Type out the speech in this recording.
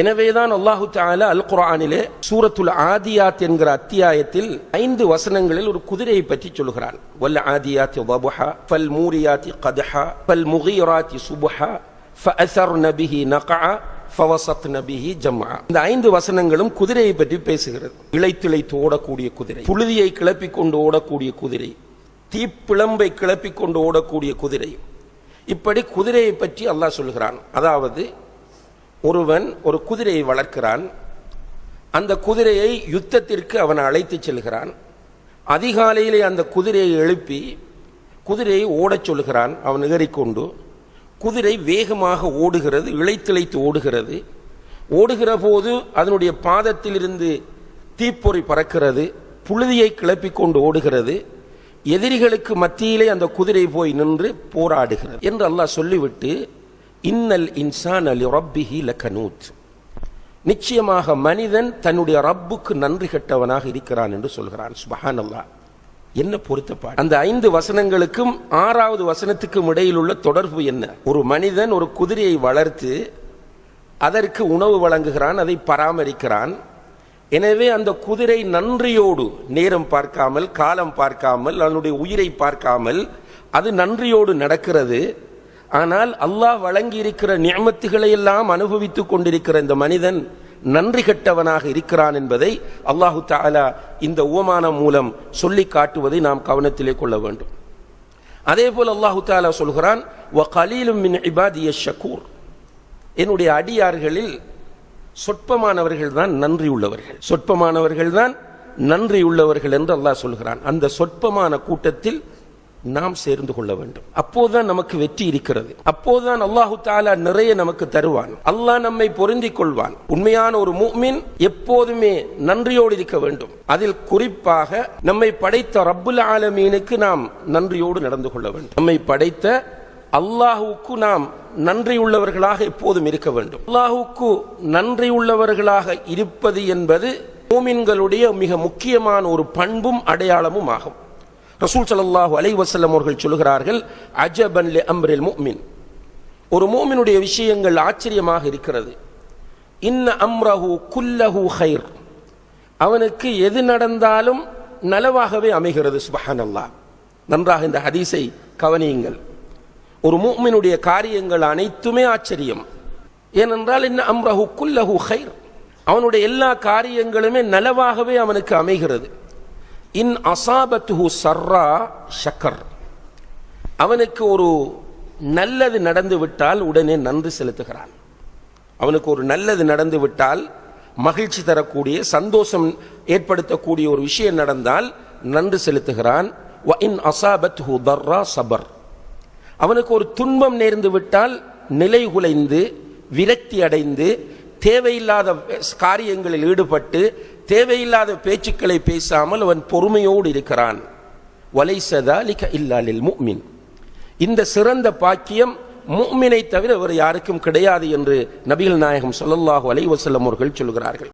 எனவேதான் அல்லாஹு தாலா அல் குரானிலே சூரத்துல் ஆதியாத் என்கிற அத்தியாயத்தில் ஐந்து வசனங்களில் ஒரு குதிரையை பற்றி சொல்கிறான் வல்ல ஆதியாத்தி வபுஹா ஃபல் மூரியாத்தி கதஹா ஃபல் முகீராத்தி சுபுஹா ஃபஅசர் நபிஹி நகா ஃபவசத் நபிஹி ஜம்மா இந்த ஐந்து வசனங்களும் குதிரையை பற்றி பேசுகிறது. இளைத்திளைத்து ஓடக்கூடிய குதிரை புழுதியை கிளப்பிக் கொண்டு ஓடக்கூடிய குதிரை தீப்பிளம்பை கிளப்பிக் கொண்டு ஓடக்கூடிய குதிரை. இப்படி குதிரையை பற்றி அல்லாஹ் சொல்கிறான். அதாவது ஒருவன் ஒரு குதிரையை வளர்க்கிறான். அந்த குதிரையை யுத்தத்திற்கு அவன் அழைத்துச் செல்கிறான். அதிகாலையிலே அந்த குதிரையை எழுப்பி குதிரையை ஓடச் சொல்கிறான் அவன் ஏறிக்கொண்டு குதிரை வேகமாக ஓடுகிறது இழைத்திழைத்து ஓடுகிறது. ஓடுகிற போது அதனுடைய பாதத்திலிருந்து தீப்பொறி பறக்கிறது புழுதியை கிளப்பிக் கொண்டு ஓடுகிறது. எதிரிகளுக்கு மத்தியிலே அந்த குதிரை போய் நின்று போராடுகிறது என்று அல்லாஹ் சொல்லிவிட்டு இன்னல் இன்சான் அலி ரப்பிஹி லகனூத். நிச்சயமாக மனிதன் தன்னுடைய ரப்புக்கு நன்றி கட்டவனாக இருக்கிறான் என்று சொல்கிறான். சுபஹான் அல்லா என்ன பொருத்தப்பாடு? அந்த ஐந்து வசனங்களுக்கும் ஆறாவது வசனத்துக்கும் இடையில் உள்ள தொடர்பு என்ன? ஒரு மனிதன் ஒரு குதிரையை வளர்த்து அதற்கு உணவு வழங்குகிறான் அதை பராமரிக்கிறான். எனவே அந்த குதிரை நன்றியோடு நேரம் பார்க்காமல் காலம் பார்க்காமல் அதனுடைய உயிரை பார்க்காமல் அது நன்றியோடு நடக்கிறது. ஆனால் அல்லாஹ் வழங்கி இருக்கிற நியமத்துகளை எல்லாம் அனுபவித்துக் கொண்டிருக்கிற இந்த மனிதன் நன்றி கெட்டவனாக இருக்கிறான் என்பதை அல்லாஹு தாலா இந்த உவமானம் மூலம் சொல்லி காட்டுவதை நாம் கவனத்திலே கொள்ள வேண்டும். அதே போல் அல்லாஹு தாலா சொல்கிறான் ஷக்கூர் என்னுடைய அடியார்களில் சொற்பமானவர்கள் தான் நன்றி உள்ளவர்கள். சொற்பமானவர்கள் தான் நன்றி உள்ளவர்கள் என்று அல்லாஹ் சொல்கிறான். அந்த சொற்பமான கூட்டத்தில் நாம் சேர்ந்து கொள்ள வேண்டும். அப்போதுதான் நமக்கு வெற்றி இருக்கிறது. அப்போதுதான் அல்லாஹு தாலா நிறைய நமக்கு தருவான். அல்லாஹ் நம்மை பொருந்திக் கொள்வான். உண்மையான ஒரு மூமின் எப்போதுமே நன்றியோடு இருக்க வேண்டும். அதில் குறிப்பாக நம்மை படைத்த ரப்புல் ஆலமீனுக்கு நாம் நன்றியோடு நடந்து கொள்ள வேண்டும். நம்மை படைத்த அல்லாஹுக்கு நாம் நன்றி உள்ளவர்களாக எப்போதும் இருக்க வேண்டும். அல்லாஹுக்கு நன்றி உள்ளவர்களாக இருப்பது என்பது மூமின்களுடைய மிக முக்கியமான ஒரு பண்பும் அடையாளமும் ஆகும். ரசூல் சல்லாஹூ அலை வசல்லம் அவர்கள் சொல்கிறார்கள் அஜபன் அம்ரில் முக்மின் ஒரு மூமினுடைய விஷயங்கள் ஆச்சரியமாக இருக்கிறது. இன்ன அம்ரஹு குல்லஹு ஹைர் அவனுக்கு எது நடந்தாலும் நலவாகவே அமைகிறது சுபஹான் அல்லா நன்றாக இந்த ஹதீஸை கவனியுங்கள். ஒரு மூமினுடைய காரியங்கள் அனைத்துமே ஆச்சரியம். ஏனென்றால் இன்ன அம்ரஹு குல்லஹு ஹைர் அவனுடைய எல்லா காரியங்களுமே நலவாகவே அவனுக்கு அமைகிறது. இன் அசாபத்து சர்ரா ஷக்கர். அவனுக்கு ஒரு நல்லது நடந்து விட்டால் உடனே நன்றி செலுத்துகிறான். அவனுக்கு ஒரு நல்லது நடந்து விட்டால் மகிழ்ச்சி தரக்கூடிய சந்தோஷம் ஏற்படுத்தக்கூடிய ஒரு விஷயம் நடந்தால் நன்றி செலுத்துகிறான். இன் அசாபத்துஹு தர்ரா சபர். அவனுக்கு ஒரு துன்பம் நேர்ந்து விட்டால் நிலை குலைந்து விரக்தி அடைந்து தேவையில்லாத காரியங்களில் ஈடுபட்டு தேவையில்லாத பேச்சுக்களை பேசாமல் அவன் பொறுமையோடு இருக்கிறான். வலைசதாலிக இல்லாலில் முக்மின். இந்த சிறந்த பாக்கியம் முக்மினை தவிர வேறு யாருக்கும் கிடையாது என்று நபிகள் நாயகம் சொல்லல்லாஹு அலைவசல்லம் அவர்கள் சொல்கிறார்கள்.